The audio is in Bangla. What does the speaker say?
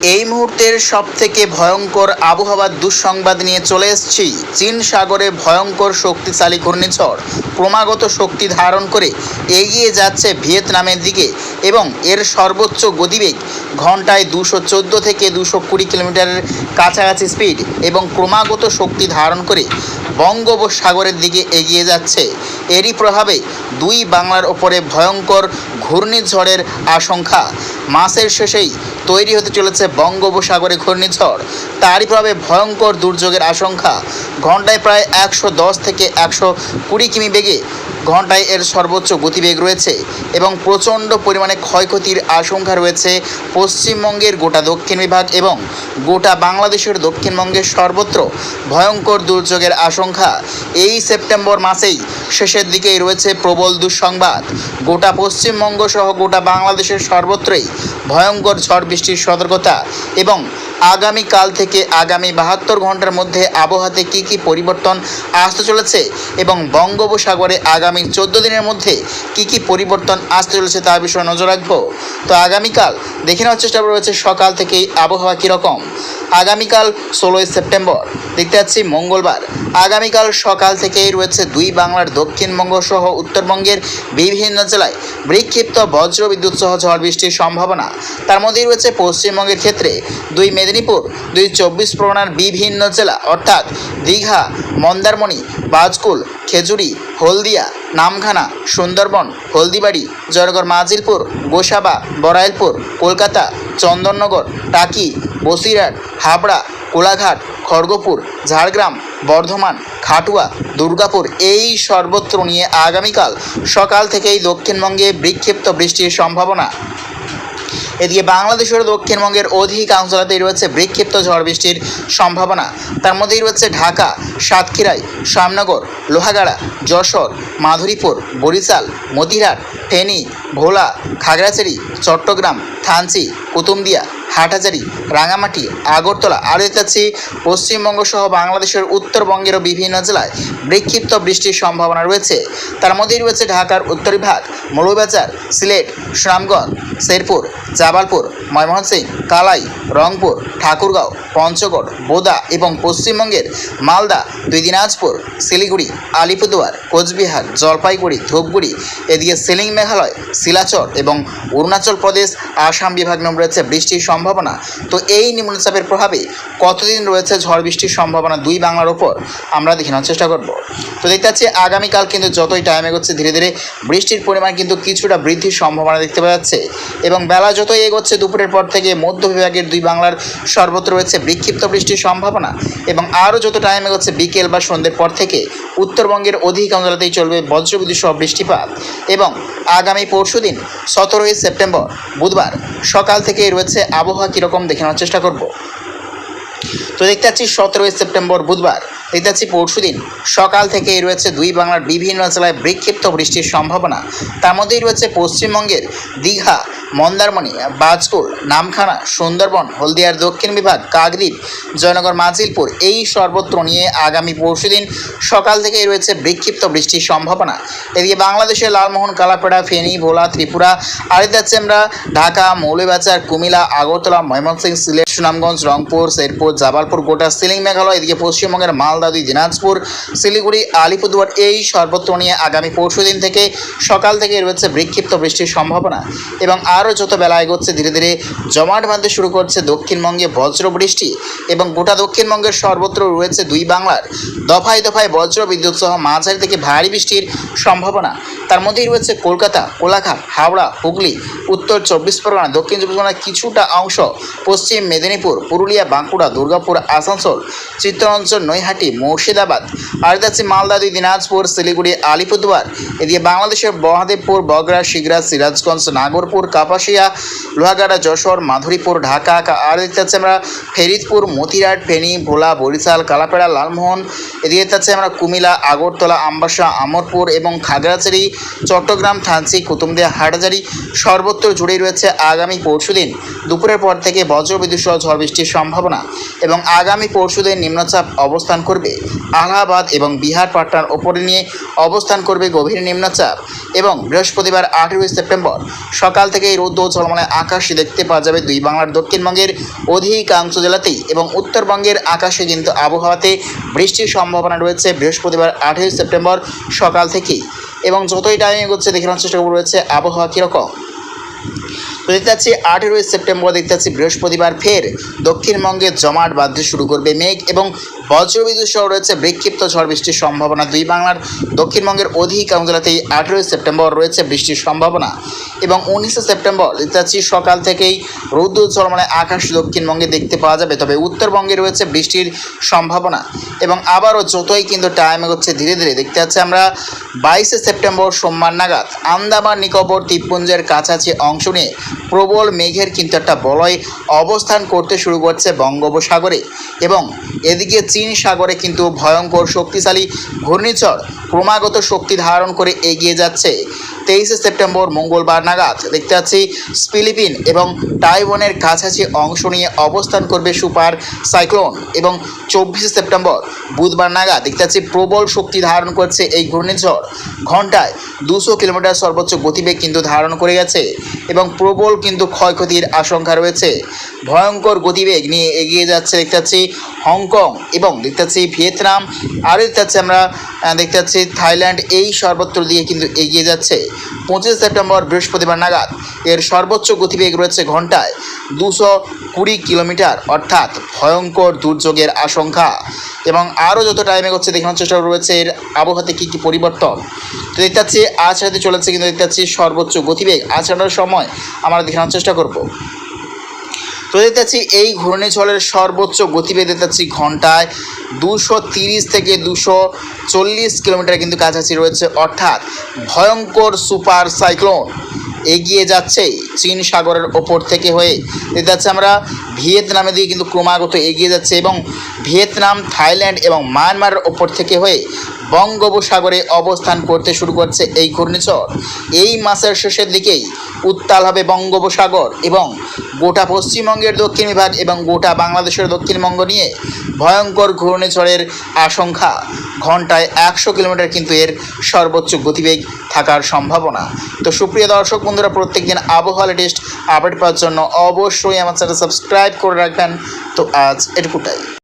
এই মুহূর্তের সব থেকে ভয়ঙ্কর আবহাওয়ার দুঃসংবাদ নিয়ে চলে এসেছি। চীন সাগরে ভয়ঙ্কর শক্তিশালী ঘূর্ণিঝড় ক্রমাগত শক্তি ধারণ করে এগিয়ে যাচ্ছে ভিয়েতনামের দিকে এবং এর সর্বোচ্চ গতিবেগ ঘন্টায় দুশো চোদ্দ থেকে দুশো কুড়ি কিলোমিটারের কাছাকাছি স্পিড এবং ক্রমাগত শক্তি ধারণ করে বঙ্গোপসাগরের দিকে এগিয়ে যাচ্ছে। এরই প্রভাবে দুই বাংলার ওপরে ভয়ঙ্কর ঘূর্ণিঝড়ের আশঙ্কা। মাসের শেষেই তৈরি হতে চলেছে বঙ্গোপসাগরে ঘূর্ণিঝড়। তারই প্রভাবে ভয়ঙ্কর দুর্যোগের আশঙ্কা। ঘন্টায় প্রায় একশো দশ থেকে একশো কুড়ি কিমি বেগে ঘন্টায় এর সর্বোচ্চ গতিবেগ রয়েছে এবং প্রচণ্ড পরিমাণে ক্ষয়ক্ষতির আশঙ্কা রয়েছে পশ্চিমবঙ্গের গোটা দক্ষিণ বিভাগ এবং গোটা বাংলাদেশের দক্ষিণবঙ্গের সর্বত্র। ভয়ঙ্কর দুর্যোগের আশঙ্কা। এই সেপ্টেম্বর মাসেই শেষের দিকেই রয়েছে প্রবল দুঃসংবাদ। গোটা পশ্চিমবঙ্গ সহ গোটা বাংলাদেশের সর্বত্রই ভয়ঙ্কর ঝড় বৃষ্টির সতর্কতা এবং আগামীকাল থেকে আগামী বাহাত্তর ঘণ্টার মধ্যে আবহাওয়াতে কী কী পরিবর্তন আসতে চলেছে এবং বঙ্গোপসাগরে আগামী চোদ্দ দিনের মধ্যে কী কী পরিবর্তন আসতে চলেছে তার বিষয়ে নজর রাখব। তো আগামীকাল দেখে নেওয়ার চেষ্টা রয়েছে সকাল থেকেই আবহাওয়া কীরকম। আগামীকাল ষোলোই সেপ্টেম্বর, দেখতে পাচ্ছি মঙ্গলবার। আগামীকাল সকাল থেকেই রয়েছে দুই বাংলার দক্ষিণবঙ্গ সহ উত্তরবঙ্গের বিভিন্ন জেলায় বিক্ষিপ্ত বজ্র বিদ্যুৎ সহ ঝড় বৃষ্টির সম্ভাবনা। তার মধ্যেই রয়েছে পশ্চিমবঙ্গের ক্ষেত্রে দুই মেদিনীপুর, দুই চব্বিশ পরগনার বিভিন্ন জেলা, অর্থাৎ দীঘা, মন্দারমণি, বাজকুল, খেজুরি, হলদিয়া, নামখানা, সুন্দরবন, হলদিবাড়ি, জয়নগর, মাজিলপুর, গোসাবা বরাইলপুর কলকাতা, চন্দননগর, টাকি, বসিরহাট, হাবড়া, কোলাঘাট খড়গপুর, ঝাড়গ্রাম, বর্ধমান, খাটুয়া, দুর্গাপুর এই সর্বত্র নিয়ে আগামীকাল সকাল থেকেই দক্ষিণবঙ্গে বিক্ষিপ্ত বৃষ্টির সম্ভাবনা। এদিকে বাংলাদেশের দক্ষিণবঙ্গের অধিকাংশ জেলাতেই রয়েছে বিক্ষিপ্ত ঝড় বৃষ্টির সম্ভাবনা। তার মধ্যেই রয়েছে ঢাকা, সাতক্ষীরাই, শ্যামনগর, লোহাগাড়া, যশোর, মাধুরীপুর, বরিশাল মতিহাট ফেনী, ভোলা, খাগড়াছড়ি, চট্টগ্রাম, থানচি কুতুমদিয়া হাটহাজারি, রাঙামাটি, আগরতলা আর যাচ্ছি পশ্চিমবঙ্গ সহ বাংলাদেশের উত্তরবঙ্গেরও বিভিন্ন জেলায় বিক্ষিপ্ত বৃষ্টির সম্ভাবনা রয়েছে। তার মধ্যেই রয়েছে ঢাকার উত্তর বিভাগ মৌলবাজার সিলেট, সুনামগঞ্জ, শেরপুর, জাবালপুর, ময়মনসিংহ, কালাই, রংপুর, ঠাকুরগাঁও, পঞ্চগড়, বোদা এবং পশ্চিমবঙ্গের মালদা দুই দিনাজপুর শিলিগুড়ি, আলিপুরদুয়ার, কোচবিহার, জলপাইগুড়ি, ধূপগুড়ি, এদিকে সিলিং মেঘালয়, শিলাচর এবং অরুণাচল প্রদেশ, আসাম বিভাগ নাম রয়েছে বৃষ্টির সম্ভাবনা। তো এই নিম্নচাপের প্রভাবে কতদিন রয়েছে ঝড় বৃষ্টির সম্ভাবনা দুই বাংলার ওপর আমরা দেখে নেওয়ার চেষ্টা করব। তো দেখতে পাচ্ছি আগামীকাল কিন্তু যতই টাইম এগোচ্ছে, ধীরে ধীরে বৃষ্টির পরিমাণ কিন্তু কিছুটা বৃদ্ধির সম্ভাবনা দেখতে পাওয়া যাচ্ছে। এবং বেলা যতই এগোচ্ছে, দুপুরের পর থেকে মধ্য বিভাগের দুই বাংলার সর্বত্র রয়েছে বিক্ষিপ্ত বৃষ্টির সম্ভাবনা। এবং আরও যত টাইম এগোচ্ছে, বিকেল বা সন্ধ্যের পর থেকে উত্তরবঙ্গের অধিকাংশ জেলাতেই চলবে বজ্রবিদ্যুৎ সহ বৃষ্টিপাত এবং আগামী পরশু দিন সতেরোই সেপ্টেম্বর বুধবার সকাল থেকে রয়েছে আবহাওয়া কীরকম দেখে নেওয়ার চেষ্টা করব। তো দেখতে পাচ্ছি সতেরোই সেপ্টেম্বর বুধবার, দেখতে পাচ্ছি পরশু দিন সকাল থেকেই রয়েছে দুই বাংলার বিভিন্ন জেলায় বিক্ষিপ্ত বৃষ্টির সম্ভাবনা। তার মধ্যেই রয়েছে পশ্চিমবঙ্গের দীঘা মন্দারমণি বাজকুল নামখানা, সুন্দরবন, হলদিয়ার দক্ষিণ বিভাগ, কাকদ্বীপ, জয়নগর, মাজিলপুর এই সর্বত্র নিয়ে আগামী পরশুদিন সকাল থেকেই রয়েছে বিক্ষিপ্ত বৃষ্টির সম্ভাবনা। এদিকে বাংলাদেশের লালমোহন, কালাপাড়া, ফেনী, ভোলা, ত্রিপুরা আর যাচ্ছে আমরা ঢাকা, মৌলভীবাজার কুমিলা আগরতলা, ময়মনসিংহ, সিলেট, সুনামগঞ্জ, রংপুর, শেরপুর, জাবালপুর, গোটা সিলিং মেঘালয়, এদিকে পশ্চিমবঙ্গের মালদা দুই, দিনাজপুর, শিলিগুড়ি, আলিপুরদুয়ার এই সর্বত্র নিয়ে আগামী পরশুদিন থেকে সকাল থেকে রয়েছে বিক্ষিপ্ত বৃষ্টির সম্ভাবনা। এবং আরও যত বেলা এগোচ্ছে, ধীরে ধীরে জমাট বাঁধতে শুরু করছে দক্ষিণবঙ্গে বজ্র বৃষ্টি এবং গোটা দক্ষিণবঙ্গের সর্বত্র রয়েছে দুই বাংলার দফায় দফায় বজ্র বিদ্যুৎ সহ মাঝারি থেকে ভারী বৃষ্টির সম্ভাবনা। তার মধ্যেই রয়েছে কলকাতা, কোলাঘাট, হাওড়া, হুগলি, উত্তর চব্বিশ পরগনা, দক্ষিণ চব্বিশ পরগনার কিছুটা অংশ, পশ্চিম মেদিনীপুর, পুরুলিয়া, বাঁকুড়া, দুর্গাপুর, আসানসোল চিত্তরঞ্চল নৈহাটি, মুর্শিদাবাদ আর যাচ্ছে মালদা, দুই দিনাজপুর, শিলিগুড়ি, আলিপুরদুয়ার, এদিকে বাংলাদেশের মহাদেবপুর বগরা শিগরা সিরাজগঞ্জ, নাগরপুর, কাপাসিয়া, লোহাগাড়া, যশোর, মাধুরীপুর, ঢাকা আর দেখতে পাচ্ছি আমরা ফেরিদপুর মতিরাট ফেনী, ভোলা, বরিশাল, কালাপেড়া, লালমোহন, এদিকে দেখতে পাচ্ছি আমরা কুমিলা আগরতলা, আমবাসা, আমরপুর এবং খাগড়াছড়ি চট্টগ্রাম থানসি কুতুমদিয়া হাটহাজারি সর্বত্র জুড়েই রয়েছে আগামী পরশুদিন দুপুরের পর থেকে বজ্রবিদ্যুৎ সহ ঝড় বৃষ্টির সম্ভাবনা এবং আগামী পরশুদিন নিম্নচাপ অবস্থান করবে। আলাহাবাদ এবং বিহার, পাটনার ওপরে নিয়ে অবস্থান করবে গভীর নিম্নচাপ এবং বৃহস্পতিবার, আঠেরোই সেপ্টেম্বর সকাল থেকেই রৌদ্র ঝলমলে আকাশে দেখতে পাওয়া যাবে দুই বাংলার দক্ষিণবঙ্গের অধিকাংশ জেলাতেই এবং উত্তরবঙ্গের আকাশে কিন্তু আবহাওয়াতে বৃষ্টির সম্ভাবনা রয়েছে বৃহস্পতিবার, আঠেরোই সেপ্টেম্বর সকাল থেকেই। এবং যতই টাইম এগোচ্ছে দেখে নেওয়ার চেষ্টা করব রয়েছে আবহাওয়া কীরকম? তো দেখতে পাচ্ছি আঠেরোই সেপ্টেম্বর, দেখতে পাচ্ছি বৃহস্পতিবার ফের দক্ষিণবঙ্গে জমাট বাঁধতে শুরু করবে মেঘ এবং বজ্রবিদ্যুৎ সহ রয়েছে বিক্ষিপ্ত ঝড় বৃষ্টির সম্ভাবনা। দুই বাংলার দক্ষিণবঙ্গের অধিকাংশ জেলাতেই আঠেরোই সেপ্টেম্বর রয়েছে বৃষ্টির সম্ভাবনা। এবং উনিশে সেপ্টেম্বর, দেখতে পাচ্ছি সকাল থেকেই রৌদ্র মানে আকাশ দক্ষিণবঙ্গে দেখতে পাওয়া যাবে। তবে উত্তরবঙ্গে রয়েছে বৃষ্টির সম্ভাবনা এবং আবারও যতই কিন্তু টাইম এগোচ্ছে, ধীরে ধীরে দেখতে পাচ্ছি আমরা বাইশে সেপ্টেম্বর সোমবার নাগাদ আন্দামান, নিকোবর, দ্বীপপুঞ্জের কাছাকাছি অংশ নিয়ে প্রবল মেঘের কিন্তু একটা বলয় অবস্থান করতে শুরু করছে বঙ্গোপসাগরে। এবং এদিকে চীন সাগরে কিন্তু ভয়ঙ্কর শক্তিশালী ঘূর্ণিঝড় ক্রমাগত শক্তি ধারণ করে এগিয়ে যাচ্ছে। তেইশে সেপ্টেম্বর, মঙ্গলবার নাগাদ। দেখতে পাচ্ছি, ফিলিপিন এবং টাইওয়ানের কাছাকাছি অংশ নিয়ে অবস্থান করবে সুপার সাইক্লোন এবং চব্বিশে সেপ্টেম্বর, বুধবার নাগাদ। দেখতে পাচ্ছি, প্রবল শক্তি ধারণ করছে এই ঘূর্ণিঝড়। ঘন্টায় দুশো কিলোমিটার সর্বোচ্চ গতিবেগ কিন্তু ধারণ করে গেছে এবং প্রবল কিন্তু ক্ষয়ক্ষতির আশঙ্কা রয়েছে। ভয়ঙ্কর গতিবেগ নিয়ে এগিয়ে যাচ্ছে, দেখতে পাচ্ছি, হংকং এবং দেখতে পাচ্ছি, ভিয়েতনাম। আরও দেখতে পাচ্ছি আমরা দেখতে পাচ্ছি, থাইল্যান্ড এই সর্বত্র দিয়ে কিন্তু এগিয়ে যাচ্ছে। পঁচিশ সেপ্টেম্বর বৃহস্পতিবার নাগাদ এর সর্বোচ্চ গতিবেগ রয়েছে ঘন্টায় দুশো কুড়ি কিলোমিটার, অর্থাৎ ভয়ঙ্কর দুর্যোগের আশঙ্কা। এবং আরও যত টাইম এগোচ্ছে, দেখানোর চেষ্টা রয়েছে এর আবহাওয়াতে কী কী পরিবর্তন। তো দেখতে পাচ্ছি, আজ চলেছে কিন্তু দেখতে পাচ্ছি সর্বোচ্চ গতিবেগ। আজ সময় আমরা দেখানোর চেষ্টা করব। তো দেখতে এই ঘূর্ণিঝড়ের সর্বোচ্চ গতিবেগ দেখতে ঘন্টায় দুশো তিরিশ থেকে দুশো চল্লিশ কিলোমিটার কিন্তু কাছাকাছি রয়েছে। অর্থাৎ ভয়ঙ্কর সুপার সাইক্লোন এগিয়ে যাচ্ছে চীন সাগরের ওপর থেকে হয়ে। দেখতে পাচ্ছি আমরা ভিয়েতনামের দিকে কিন্তু ক্রমাগত এগিয়ে যাচ্ছে এবং ভিয়েতনাম, থাইল্যান্ড এবং মায়ানমারের ওপর থেকে হয়ে বঙ্গোপসাগরে অবস্থান করতে শুরু করছে এই ঘূর্ণিঝড়। এই মাসের শেষের দিকেই উত্তাল হবে বঙ্গোপসাগর এবং গোটা পশ্চিমবঙ্গের দক্ষিণ বিভাগ এবং গোটা বাংলাদেশের দক্ষিণবঙ্গ নিয়ে ভয়ঙ্কর ঘূর্ণিঝড়ের আশঙ্কা। ঘন্টায় একশো কিলোমিটার কিন্তু এর সর্বোচ্চ গতিবেগ থাকার সম্ভাবনা। তো সুপ্রিয় দর্শক বন্ধুরা প্রত্যেক দিন আবহাওয়া লেটেস্ট আপডেট পাওয়ার জন্য অবশ্যই আমার চ্যানেল সাবস্ক্রাইব করে রাখবেন। তো আজ এটুকুটাই।